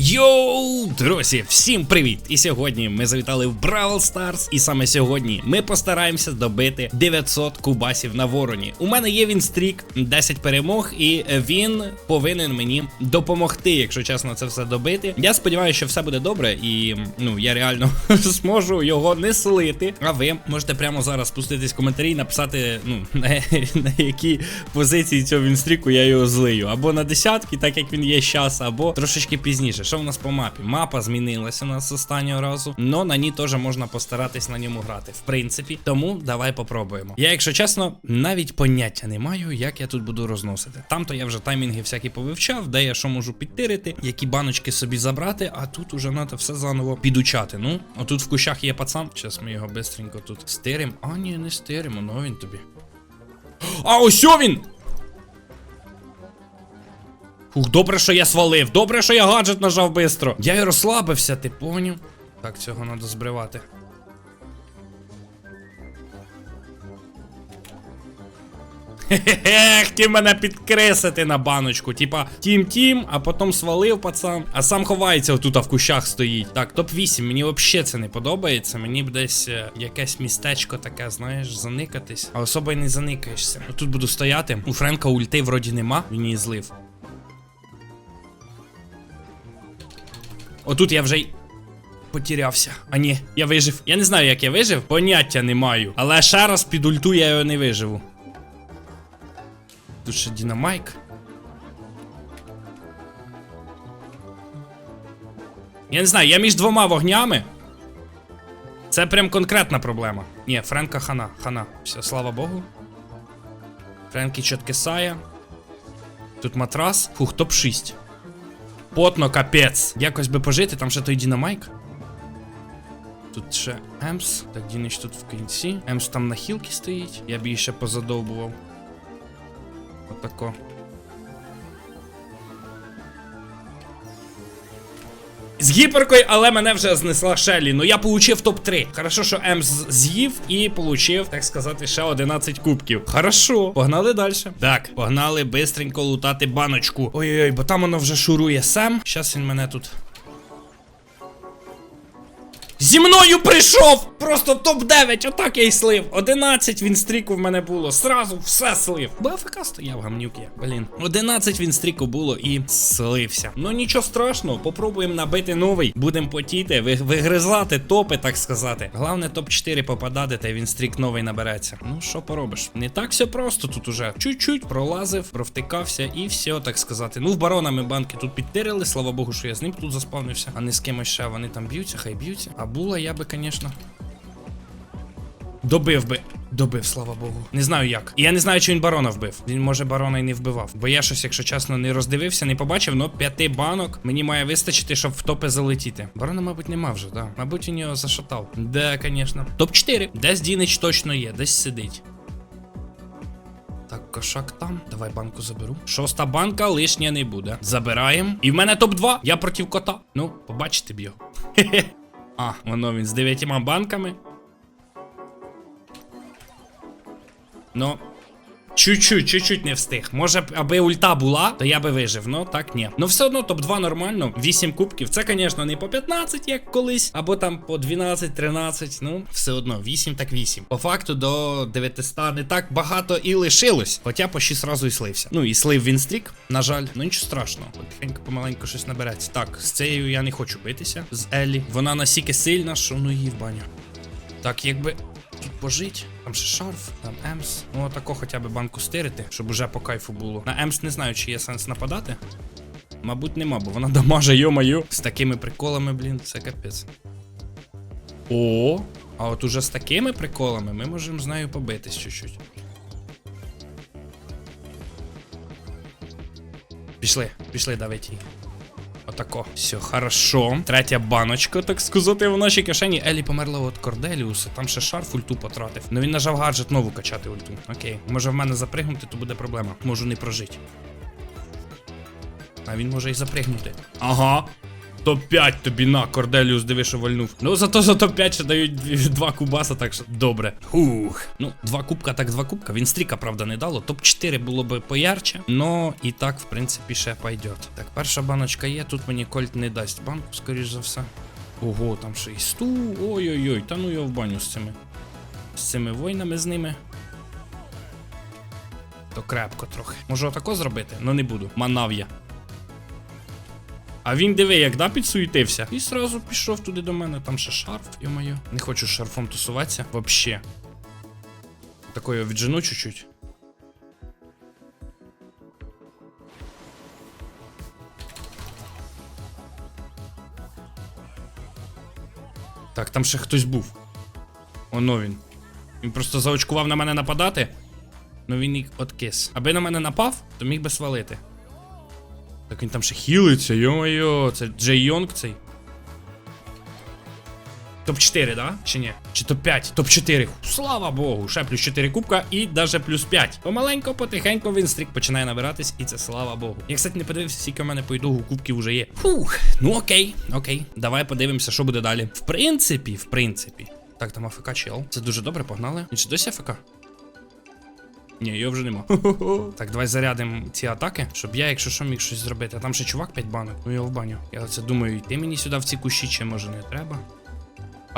Йоу, друзі, всім привіт! І сьогодні ми завітали в Бравл Старс, і саме сьогодні ми постараємося добити 900 кубасів на вороні. У мене є він стрік, 10 перемог, і він повинен мені допомогти, якщо чесно, це все добити. Я сподіваюся, що все буде добре, і ну я реально зможу його не слити. А ви можете прямо зараз спуститись в коментарі і написати, ну на, на які позиції цього вінстріку я його злию. Або на десятки, так як він є зараз, або трошечки пізніше. Що в нас по мапі? Мапа змінилася у нас останнього разу, но на ній теж можна постаратись на ньому грати. В принципі, тому давай попробуємо. Я, якщо чесно, навіть поняття не маю, як я тут буду розносити. Там то я вже таймінги всякі повивчав, де я що можу підтирити, які баночки собі забрати, а тут уже треба все заново підучати. Ну, отут в кущах є пацан. Зараз ми його бистренько тут стиримо. А, ні, не стиримо, ну він тобі. А ось він! Фух, добре, що я свалив. Добре, що я гаджет нажав бистро. Я й розслабився, ти поняв? Так, цього треба збривати. Хе-хе, хотів мене підкресити на баночку. Типа тім-тім, а потім свалив пацан. А сам ховається отут а в кущах стоїть. Так, топ-8. Мені взагалі це не подобається. Мені б десь е, якесь містечко таке, знаєш, заникатись. А особо й не заникаєшся. Тут буду стояти. У Френка ульти вроді нема, він її злив. Отут я вже й потерявся. А ні, я вижив. Я не знаю, як я вижив, поняття не маю. Але ще раз під ульту я його не виживу. Тут ще Дінамайк. Я не знаю, я між двома вогнями. Це прям конкретна проблема. Ні, Френка хана, хана. Все, слава Богу. Френкі чітке сая. Тут матрас. Фух, топ-6. Потно, капець. Якось би пожити, там ще той Дінамайк. Тут ще Емс. Так, Дінич тут в кінці. Емс там на хілки стоїть. Я б її ще позадовбував. Отако. З гіперкою, але мене вже знесла Шелі. Ну я получив топ-3. Хорошо, що Емс з'їв і получив, так сказати, ще 11 кубків. Хорошо, погнали далі. Так, погнали бистренько лутати баночку. Ой-ой-ой, бо там воно вже шурує сам. Щас він мене тут. Зі мною прийшов! Просто топ-9, отак я й слив. 11 він стріку в мене було. Сразу все слив. Бо АФК стояв гамнюк я. Блін. 11 він стріку було і слився. Ну нічого страшного, попробуємо набити новий. Будемо потіти, ви- вигризати топи, так сказати. Головне топ-4 попадати, та й він стрік новий набереться. Ну що поробиш? Не так все просто тут уже. Чуть-чуть пролазив, провтикався і все, так сказати. Ну, в барона ми банки тут підтирили. Слава Богу, що я з ним тут заспавнився, а не з кимось ще. Вони там б'ються, хай б'ються. А була я би, звісно. Добив би. Добив, слава Богу. Не знаю як. І я не знаю, чи він барона вбив. Він може барона і не вбивав. Бо я щось, якщо чесно, не роздивився, не побачив, но п'яти банок мені має вистачити, щоб в топи залетіти. Барона, мабуть, нема вже, да. Мабуть, він його зашатав. Да, звісно. Топ-4. Десь Дінич точно є, десь сидить. Так, кошак там. Давай банку заберу. Шоста банка лишня не буде. Забираємо. І в мене топ-2. Я проти кота. Ну, побачите б його. А, воно він з дев'ятьма банками. Ну. Чуть-чуть, чуть-чуть не встиг. Може, аби ульта була, то я би вижив. Ну так ні. Ну все одно топ-2 нормально. 8 кубків. Це, звісно, не по 15, як колись, або там по 12-13. Ну, все одно, 8 так 8. По факту до 900 не так багато і лишилось. Хоча по 6 разу і слився. Ну і слив він стрік, на жаль. Ну нічого страшного. Потихеньку помаленьку щось набереться. Так, з цією я не хочу битися. З Еллі. Вона настільки сильна, що ну її в баню. Так, якби тут пожить. Там ще шарф, там Емс. Ну, отако хоча б банку стирити, щоб уже по кайфу було. На Емс не знаю, чи є сенс нападати. Мабуть, нема, бо вона дамаже, йо-маю. З такими приколами, блін, це капець. О, а от уже з такими приколами ми можемо з нею побитись чуть-чуть. Пішли, пішли, давайте її. Отако. Все, хорошо. Третя баночка, так сказати, в нашій кишені. Елі померла від Корделіуса. Там ще шарф ульту потратив. Ну він нажав гаджет нову качати ульту. Окей. Може в мене запригнути, то буде проблема. Можу не прожити. А він може і запригнути. Ага. Топ-5 тобі на, Корделіус, диви, що вальнув. Ну, зато за топ-5 ще дають дві- два кубаса, так що добре. Ух. Ну, два кубка, так два кубка. Він стріка, правда, не дало. Топ-4 було би поярче, но і так, в принципі, ще пойдет. Так, перша баночка є, тут мені кольт не дасть банку, скоріш за все. Ого, там ще і сту. Ой-ой-ой, та ну я в баню з цими. З цими воїнами з ними. То крепко трохи. Можу отако зробити, але не буду. Манав я. А він диви, як да, підсуетився. І сразу пішов туди до мене. Там ще шарф, йо-моє. Не хочу з шарфом тусуватися. Вообще. Такою віджену чуть-чуть. Так, там ще хтось був. Оно він. Він просто заочкував на мене нападати. Ну він і откис. Аби на мене напав, то міг би свалити. Так він там ще хілиться, йо-моє, це Джей Йонг цей. Топ-4, да? Чи ні? Чи топ-5? Топ-4. Слава Богу, ще плюс 4 кубка і даже плюс 5. Помаленько, потихеньку він стрік починає набиратись, і це слава Богу. Я, кстати, не подивився, скільки в мене по ітогу кубків вже є. Фух, ну окей, окей. Давай подивимося, що буде далі. В принципі, в принципі. Так, там АФК чел. Це дуже добре, погнали. Він ще досі АФК? Ні, його вже нема. так, давай зарядимо ці атаки, щоб я, якщо що, міг щось зробити. А там ще чувак 5 банок. Ну його в баню. Я оце думаю, йти мені сюди в ці кущі, чи може не треба.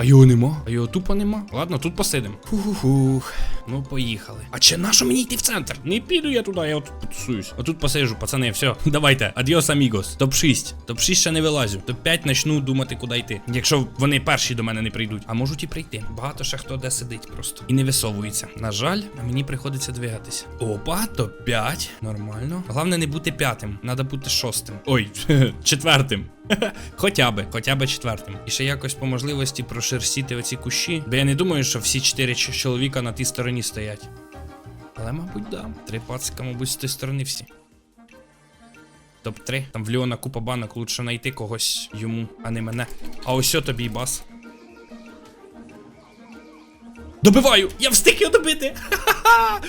А його нема? А його тупо нема. Ладно, тут посидим. Фух. Ну, поїхали. А чи нащо мені йти в центр? Не піду я туди, я тут потусуюсь. А тут посижу, пацани, все. Давайте. Адіос, амігос. Топ 6. Топ 6 ще не вилазю. Топ 5 начну думати, куди йти. Якщо вони перші до мене не прийдуть. А можуть і прийти. Багато ще хто де сидить просто. І не висовується. На жаль, мені приходиться двигатися. Опа, топ 5. Нормально. Головне не бути п'ятим. Надо бути шостим. Ой, четвертим. Хоча би, хоча би четвертим. І ще якось по можливості прошерстіти оці кущі. Бо я не думаю, що всі чотири чоловіка на тій стороні стоять. Але, мабуть, да. Три пацика, мабуть, з тієї сторони всі. Топ-3. Там в Леона купа банок, лучше знайти когось йому, а не мене. А ось тобі бас. Добиваю! Я встиг його добити! Ха-ха-ха!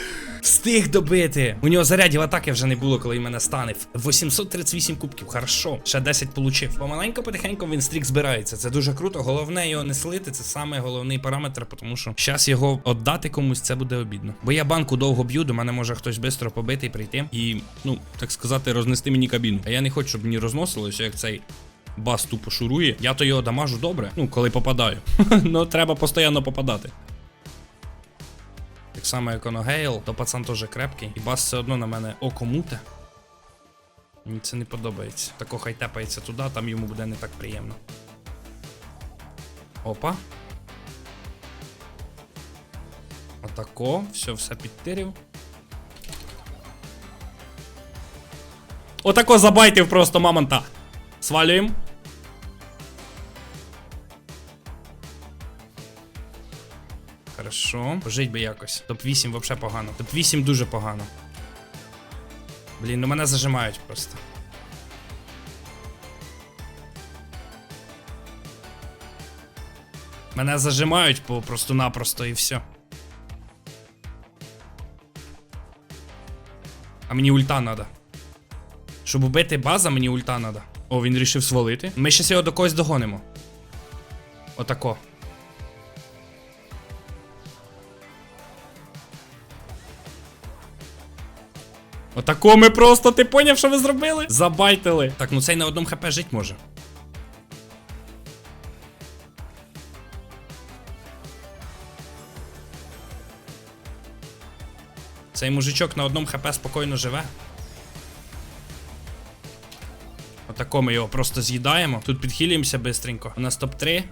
Встиг добити! У нього зарядів атаки вже не було, коли він мене станив. 838 кубків, хорошо. Ще 10 получив. Помаленько, потихеньку він стрік збирається. Це дуже круто. Головне його не слити. Це саме головний параметр, тому що зараз його віддати комусь це буде обідно. Бо я банку довго б'ю, до мене може хтось швидко побити і прийти. І, ну, так сказати, рознести мені кабіну. А я не хочу, щоб мені розносилося, як цей. Бас тупо шурує. Я то його дамажу добре, ну коли попадаю. Ну треба постійно попадати. Так само, як оно Гейл, то пацан теж крепкий. І бас все одно на мене око муте. Мені це не подобається. Тако хай тепається туди, там йому буде не так приємно. Опа. Отако, все, все підтирив. Отако забайтив просто мамонта. Свалюємо. Хорошо. Пожить би якось. Топ-8 вообще погано. Топ-8 дуже погано. Блін, ну мене зажимають просто. Мене зажимають по просто-напросто і все. А мені ульта надо. Щоб убити база, мені ульта надо. О, він рішив свалити. Ми щас його до когось догонимо. Отако. Отако ми просто, ти поняв, що ви зробили? Забайтили. Так, ну цей на одному хп жить може. Цей мужичок на одному хп спокійно живе. Отако ми його просто з'їдаємо. Тут підхилюємося бистренько. У нас топ-3.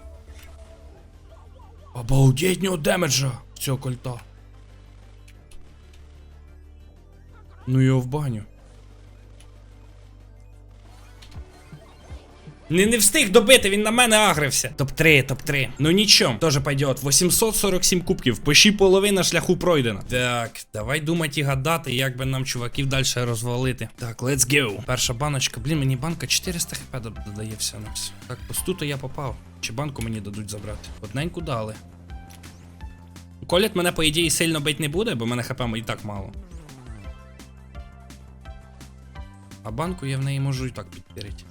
Обалдеть нього демеджа цього кольта. Ну його в баню. Не, не встиг добити, він на мене агрився. Топ-3, топ-3. Ну нічого, теж пойдет. 847 кубків, почти половина шляху пройдена. Так, давай думати і гадати, як би нам чуваків далі розвалити. Так, let's go. Перша баночка. Блін, мені банка 400 хп додає все на все. Так, посту я попав. Чи банку мені дадуть забрати? Одненьку дали. Колять мене, по ідеї, сильно бить не буде, бо мене хп і так мало. А банку я в неї можу і так підпірити.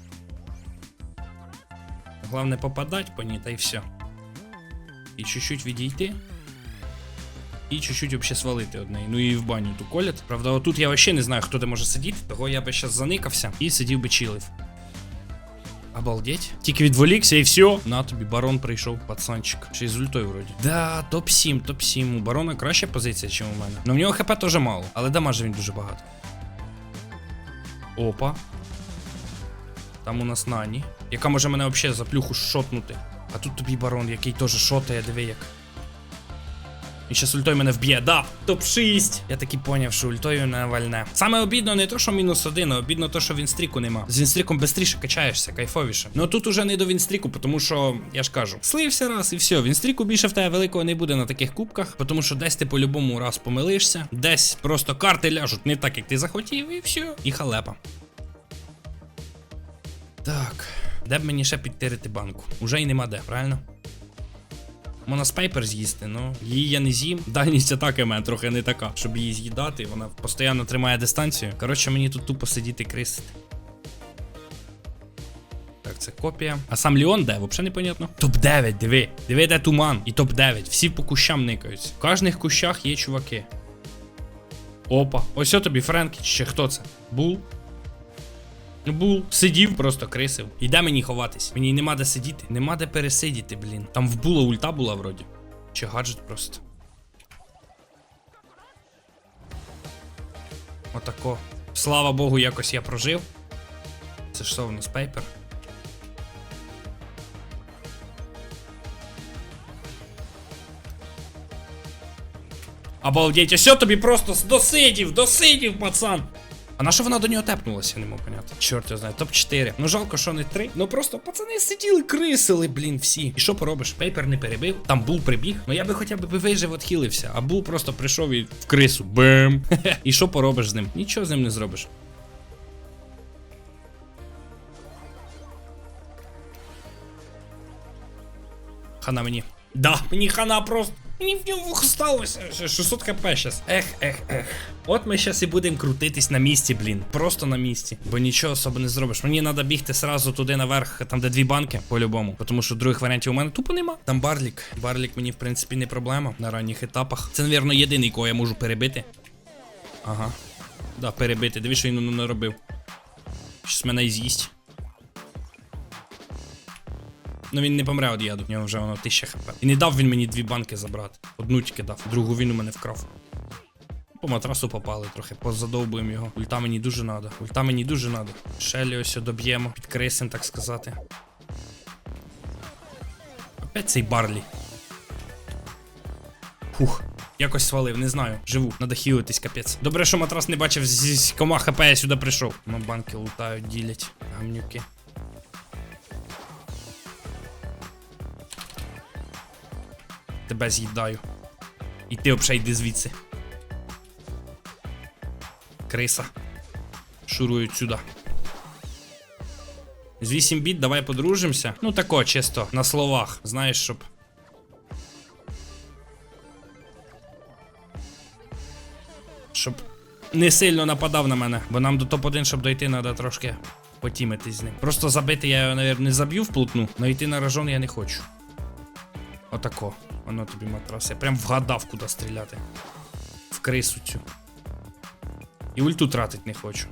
Головне попадать по ній, та й все. І чуть-чуть відійти. І чуть-чуть вообще свалити одне. Ну і в баню ту колять. Правда, отут я вообще не знаю, хто де може сидіти. Того я би щас заникався і сидів би чилив. Обалдеть. Тільки відволікся і все. На тобі барон прийшов, пацанчик. Ще й з ультою вроді. Да, топ-7, топ-7. У барона краща позиція, ніж у мене. Ну в нього хп теж мало, але дамаже він дуже багато. Опа. Там у нас Нані, яка може мене взагалі за плюху шотнути. А тут тобі барон, який теж шотає, диви як. Він щас ультою мене вб'є, да, топ-6. Я таки поняв, що ультою не вальне. Саме обідно не то, що мінус один, а обідно то, що вінстріку нема. З вінстріком швидше качаєшся, кайфовіше. Ну тут уже не до вінстріку, тому що, я ж кажу, слився раз і все. Вінстріку більше в тебе великого не буде на таких кубках, тому що десь ти по-любому раз помилишся, десь просто карти ляжуть не так, як ти захотів, і все. І халепа. Так, де б мені ще підтирити банку? Уже й нема де, правильно? Можна спайпер з'їсти, ну її я не з'їм. Дальність атаки в мене трохи не така, щоб її з'їдати. Вона постійно тримає дистанцію. Коротше, мені тут тупо сидіти крисити. Так, це копія. А сам Ліон де? Взагалі непонятно. Топ-9, диви. Диви, де туман. І топ-9. Всі по кущам никаються. В кожних кущах є чуваки. Опа. Ось о тобі Френк. Ще хто це? Бул? Бул сидів, просто крисив. І де мені ховатись? Мені нема де сидіти. Нема де пересидіти, блін. Там в була ульта була вроді. Чи гаджет просто. Отако. Слава Богу, якось я прожив. Це що в нас пейпер? Обалдеть, ось тобі просто досидів, досидів, пацан. А на що вона до нього тепнулася, я не можу поняти. Чорт його знає, топ-4. Ну жалко, що не 3. Ну просто пацани сиділи, крисили, блін, всі. І що поробиш? Пейпер не перебив, там бул прибіг. Ну я би хоча б вижив, отхилився, а бул просто прийшов і в крису. Бем. І що поробиш з ним? Нічого з ним не зробиш. Хана мені. Да, мені хана просто. Мені в нього сталося. 600 хп щас. Ех, ех, ех. От ми щас і будемо крутитись на місці, блін. Просто на місці. Бо нічого особо не зробиш. Мені треба бігти сразу туди наверх, там де дві банки, по-любому. Тому що других варіантів у мене тупо нема. Там барлік. Барлік мені, в принципі, не проблема на ранніх етапах. Це, напевно, єдиний, кого я можу перебити. Ага. Да, перебити. Дивись, що він ну, наробив. Щас мене і з'їсть. Ну він не помре від яду, в нього вже воно 1000 хп. І не дав він мені дві банки забрати. Одну тільки дав, другу він у мене вкрав. По матрасу попали трохи, позадовбуємо його. Ульта мені дуже надо. Ульта мені дуже надо. Шелі ось доб'ємо, підкрисим, так сказати. Опять цей барлі. Фух. Якось свалив, не знаю. Живу, надо хілитись, капець. Добре, що матрас не бачив, з кома хп я сюди прийшов. Ну, банки лутають, ділять. Гамнюки. Тебе з'їдаю. І ти взагалі звідси. Криса. Шурують сюди. З 8 біт, давай подружимося. Ну тако, чисто, на словах, знаєш, щоб. Щоб не сильно нападав на мене, бо нам до топ-1, щоб дойти, треба трошки потімитись з ним. Просто забити я його, навіть, не заб'ю вплотну, але йти на рожон я не хочу. Отако. Воно тобі матрас. Я прям вгадав, куди стріляти. В крису цю. І ульту тратить не хочу.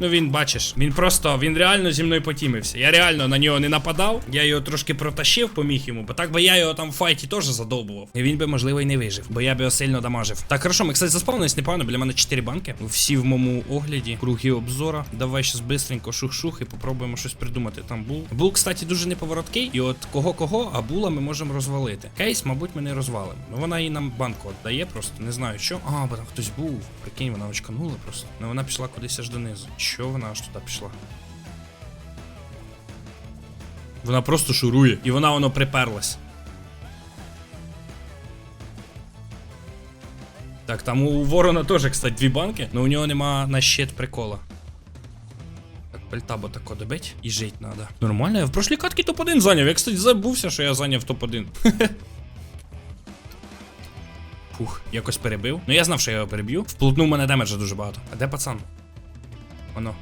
Ну він бачиш, він просто, він реально зі мною потімився. Я реально на нього не нападав. Я його трошки протащив, поміг йому, бо так би я його там в файті теж задовбував. І він би, можливо, і не вижив, бо я би його сильно дамажив. Так, хорошо, ми, кстати, заспавнились непогано, біля мене 4 банки. Всі в моєму огляді, круги обзора. Давай щас бистренько шух-шух і попробуємо щось придумати. Там бул. Бул, кстати, дуже неповороткий. І от кого-кого, а була ми можемо розвалити. Кейс, мабуть, ми не розвалимо. Ну вона їй нам банку віддає, просто не знаю що. А, бо там хтось був. Прикинь, вона очканула просто. Ну вона пішла кудись аж донизу. Що вона аж туди пішла? Вона просто шурує, і вона воно приперлась. Так, там у ворона теж, кстати, дві банки, але у нього нема на щит прикола. Так, пальтабо тако добить і жить треба. Нормально, я в прошлій катки топ-1 зайняв. Я, кстати, забувся, що я зайняв топ-1. Фух, якось перебив. Ну я знав, що я його переб'ю. Вплотнув мене демеджа дуже багато. А де пацан? Воно.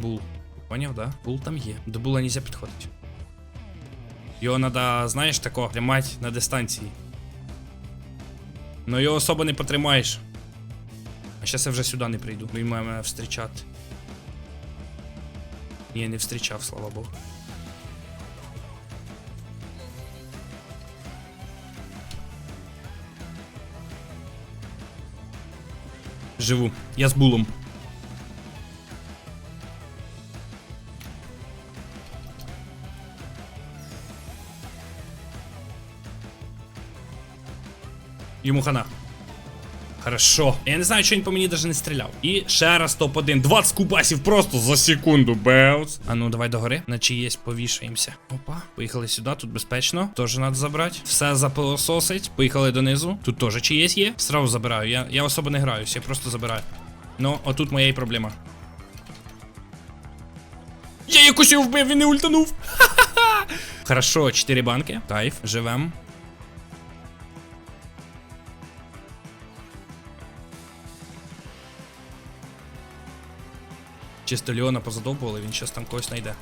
Бул. Поняв, да? Бул там є. До була нельзя підходити. Його треба, знаєш, тако, тримати на дистанції. Ну його особо не потримаєш. А зараз я вже сюди не прийду. Він має мене встрічати. Ні, не встрічав, слава Богу. Живу. Я з булом. Йому хана. Хорошо. Я не знаю, що він по мені навіть не стріляв. І ще раз топ-1. 20 кубасів просто за секунду. Беус. А ну, давай догори. На чиєсь повішаємося. Опа. Поїхали сюди, тут безпечно. Теж треба забрати. Все запилососить. Поїхали донизу. Тут теж чиєсь є. Сразу забираю. Я, я особо не граюсь, я просто забираю. Ну, отут моя і проблема. Я якось його вбив, він не ультанув. Хорошо, 4 банки. Кайф, живем. Чисто Леона позадовбували, він щас там когось знайде.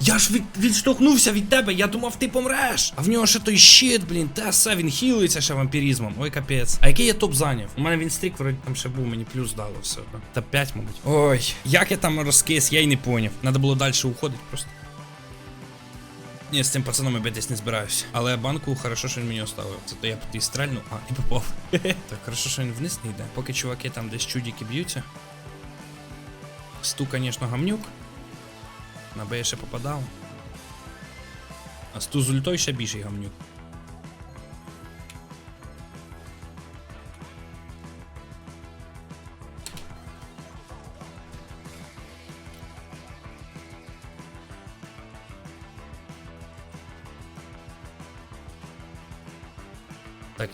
Я ж від, відштовхнувся від тебе, я думав, ти помреш. А в нього ще той щит, блін, та все, він хілиться ще вампірізмом. Ой, капець. А який я топ зайняв? У мене він стрік, вроді там ще був, мені плюс дало все. Та 5, мабуть. Ой, як я там розкис, я й не поняв. Надо було далі уходити просто. Ні, з цим пацаном я битись не збираюся. Але банку хорошо, що він мені оставив. Зато я і стрельну, а, і попав. так, хорошо, що він вниз не йде. Поки чуваки там десь чудики б'ються. Сту, звісно, гамнюк. На Б я ще попадав. А сту з ультой ще більший гамнюк.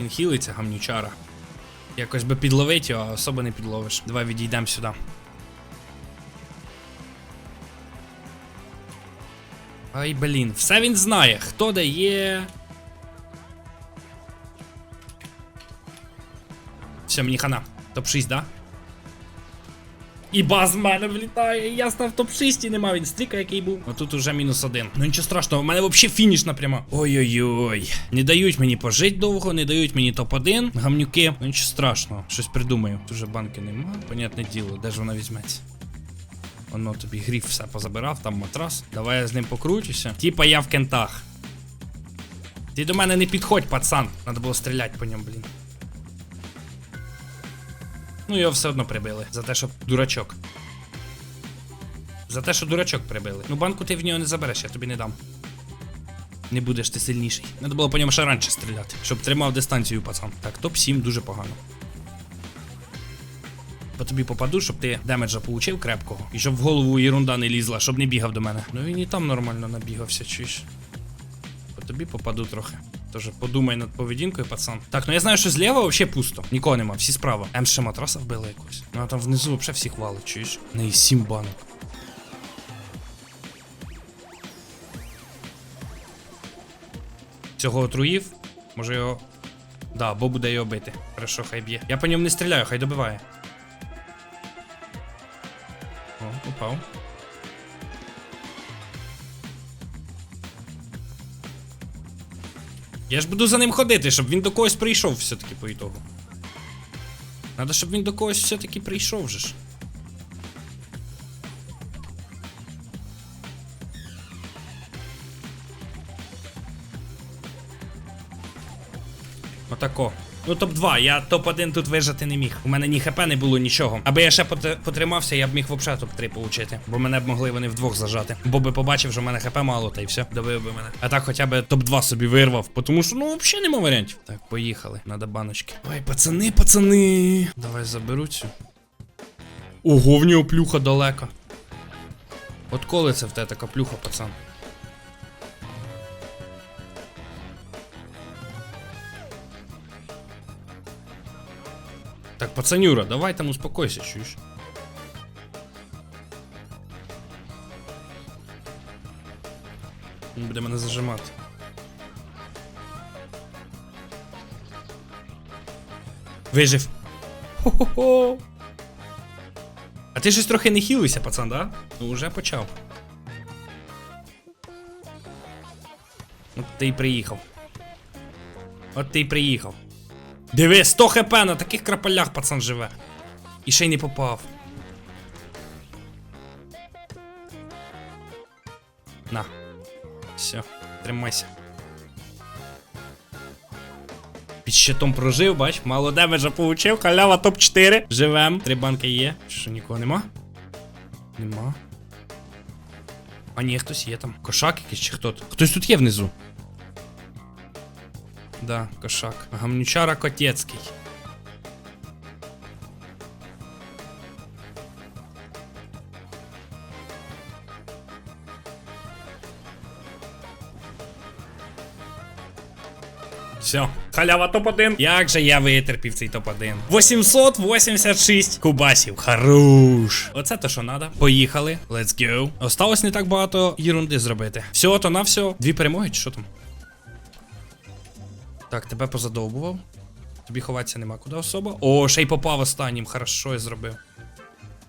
Він хілиться, гамнючара. Якось би підловить його, а особо не підловиш. Давай відійдемо сюди. Ай, блін, все він знає. Хто де. Все, мені хана. Топ-6, да? І баз в мене влітає, я став топ-6 і нема він стріка, який був. Отут уже мінус один. Ну нічого страшного, у мене взагалі фінішна пряма. Ой-ой-ой. Не дають мені пожить довго, не дають мені топ-1. Гамнюки. Ну нічого страшного, щось придумаю. Тут вже банки нема. Понятне діло, де ж вона візьметься. Воно тобі гріф все позабирав, там матрас. Давай я з ним покручуся. Типа я в кентах. Ти до мене не підходь, пацан. Надо було стріляти по ньому, блін. Ну його все одно прибили. За те, що дурачок. За те, що дурачок прибили. Ну банку ти в нього не забереш, я тобі не дам. Не будеш ти сильніший. Надо було по ньому ще раніше стріляти, щоб тримав дистанцію, пацан. Так, топ-7 дуже погано. По тобі попаду, щоб ти демеджа получив крепкого. І щоб в голову ерунда не лізла, щоб не бігав до мене. Ну він і там нормально набігався, чуєш. По тобі попаду трохи. Тож подумай над поведінкою, пацан. Так, ну я знаю, що зліва взагалі пусто. Нікого нема, всі справа. М ще матраса вбили якось. Ну а там внизу взагалі всіх валить, чуєш? Не і сім банок. Цього отруїв. Може його. Да, бо буде його бити. Хорошо, хай б'є. Я по ньому не стріляю, хай добиває. О, упав. Я ж буду за ним ходити, щоб він до когось прийшов все-таки по ітогу. Надо, щоб він до когось все-таки прийшов же ж. Отако. Ну, топ-2, я топ-1 тут вижити не міг. У мене ні хп не було нічого. Аби я ще потримався, я б міг взагалі топ-3 получити. Бо мене б могли вони вдвох зажати. Бо би побачив, що в мене хп мало, та й все. Добив би мене. А так хоча б топ-2 собі вирвав. Тому що, ну, взагалі нема варіантів. Так, поїхали. Надо баночки. Ой, пацани, пацани. Давай заберу цю. Ого, в нього плюха далека. От коли це в тебе така плюха, пацан? Так, пацанюра, давай там успокойся. Він буде мене зажимати. Вижив. Хо-хо-хо. А ти щось трохи не хілився, пацан, да? Ну, вже почав. От ти й приїхав. От ти й приїхав. Диви, 100 хп на таких крапалях пацан живе. І ще й не попав. На. Все, тримайся. Під щитом прожив, бач, мало демеджа получив, халява топ-4. Живем. Три банки є. Що нікого нема? Нема. А ні, хтось є там. Кошак якийсь чи хто? Хтось тут є внизу. Да, кошак. Гамнючара Котецький. Все, халява топ-1. Як же я витерпів цей топ-1? 886 кубасів. Хорош. Оце то, що надо. Поїхали. Let's go. Осталось не так багато єрунди зробити. Всього то на все. Дві перемоги, чи що там? Так, тебе позадовбував. Тобі ховатися нема куди особо. О, ще й попав останнім. Хорошо я зробив.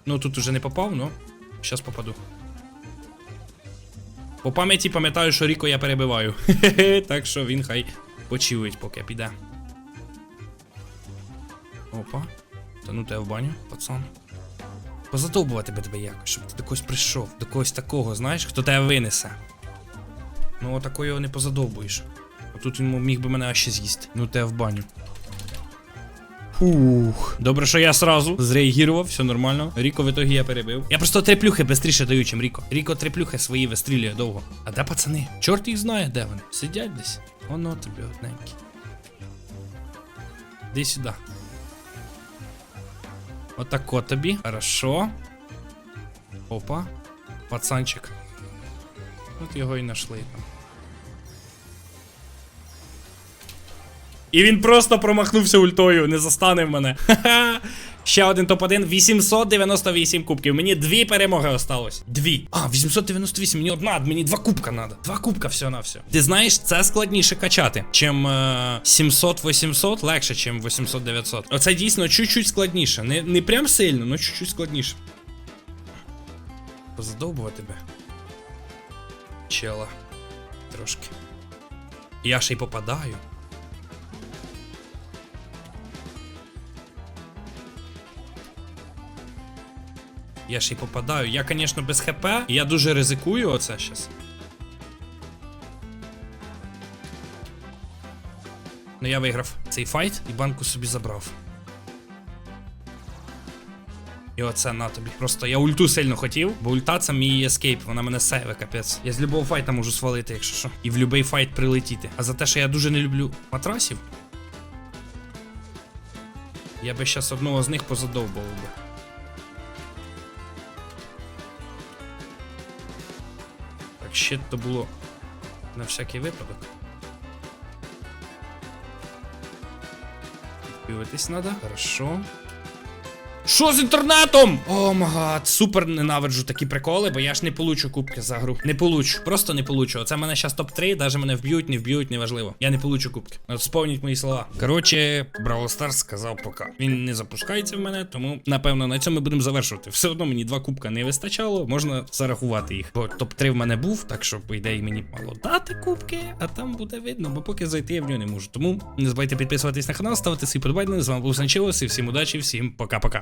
Ну тут уже не попав, ну. Щас попаду. По пам'яті пам'ятаю, що Ріко я перебиваю. Так що він хай почилить, поки піде. Опа. Та ну тебе в баню, пацан. Позадовбувати би тебе якось, щоб ти до когось прийшов, до когось такого, знаєш, хто тебе винесе. Ну, отако його не позадовбуєш. Тут він міг би мене аж ще з'їсти. Ну тебе в баню. Фух. Добре, що я сразу зреагував, все нормально. Ріко в ітогі я перебив. Я просто три плюхи швидше даю, чим Ріко. Ріко три плюхи свої вистрілює довго. А де пацани? Чорт їх знає, де вони. Сидять десь. Воно тобі одненькі. Іди сюди. Отако тобі. Хорошо. Опа. Пацанчик. От його і знайшли там. І він просто промахнувся ультою, не застанив мене. Ще один топ-1, 898 кубків. Мені дві перемоги осталось. Дві. А, 898, мені одна, мені два кубка надо. Два кубка всього на все. Ти знаєш, це складніше качати, чим е, 700-800, легше, чим 800-900. Оце дійсно чуть-чуть складніше. Не, не прям сильно, але чуть-чуть складніше. Позадовбувати тебе. Чела. Трошки. Я ще й попадаю. Я ще й попадаю. Я, звісно, без ХП. і Я дуже ризикую оце щас. Ну я виграв цей файт і банку собі забрав. І оце на тобі. Просто я ульту сильно хотів, бо ульта це мій ескейп, вона мене сейве, капець. Я з любого файта можу свалити, якщо що. І в будь-який файт прилетіти. А за те, що я дуже не люблю матрасів. Я би щас одного з них позадовбував би. Так, щит то було на всякий випадок. Дивитись надо. Хорошо. Що з інтернетом? О магад, супер ненавиджу такі приколи, бо я ж не получу кубки за гру. Не получу. Просто не получу. Оце мене зараз топ-3, навіть мене вб'ють, не вб'ють, неважливо. Я не получу кубки. От сповніть мої слова. Коротше, Бравл Старс сказав пока. Він не запускається в мене, тому напевно на цьому будемо завершувати. Все одно мені два кубка не вистачало, можна зарахувати їх. Бо топ-3 в мене був, так що, по ідеї, мені мало дати кубки, а там буде видно, бо поки зайти я в нього не можу. Тому не забувайте підписуватись на канал, ставити свій подобайник. З вами був Санчилос і всім удачі, всім пока-пока.